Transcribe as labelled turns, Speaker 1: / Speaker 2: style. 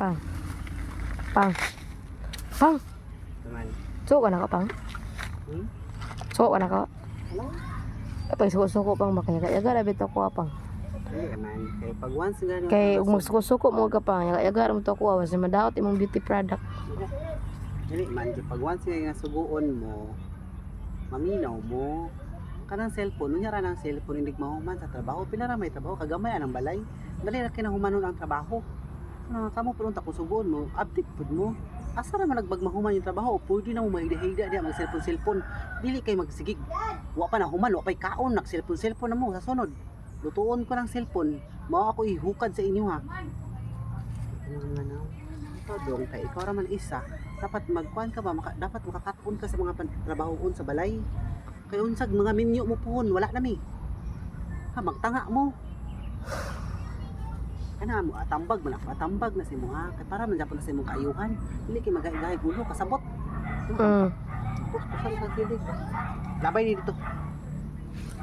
Speaker 1: Pang. Pang. Pang. Suko ka na ka, pang.
Speaker 2: Hmm?
Speaker 1: Suko ka na ka.
Speaker 2: Ano?
Speaker 1: Pag suko-suko pang makayaga-yaga na bito ko pang.
Speaker 2: Kay pag once gani.
Speaker 1: Kay ug magsuko-suko mo ka pang, yaga-yaga mo to ko awas madawat imong beauty product.
Speaker 2: Dili man kay pag once nga suguon mo, maminaw mo. Kanang cellphone, nunya ra ng cellphone hindi mahuman sa trabaho. Pila ra may trabaho kagamay ang balay. Dali ra kinahumanon ang trabaho. Ano kamo pulong ta kung suguon mo, update pud mo. Asa ra man nagbagmahuman yung trabaho, pwede na mo mahida-hida diya mag cellphone cellphone. Dili kay magsigig. Wa pa na human, wa pa'y kaon, nag cellphone cellphone na mo sa sunod. Lutuon ko ng cellphone, mao ako ihukad sa inyo ha. Nga? Ikaw dong kay ikaw ra isa. Dapat magkuan ka ba, maka, dapat makakatun ka sa mga trabahoon sa balay. Kay unsag mga minyo mo puhon, wala na mi. Ha, magtanga mo. Kana mo atambag man atambag na si mo ha. Kay para man japon na sa imong kaayuhan. Dili kay magay gulo kasabot.
Speaker 1: Mm.
Speaker 2: Labay ni dito.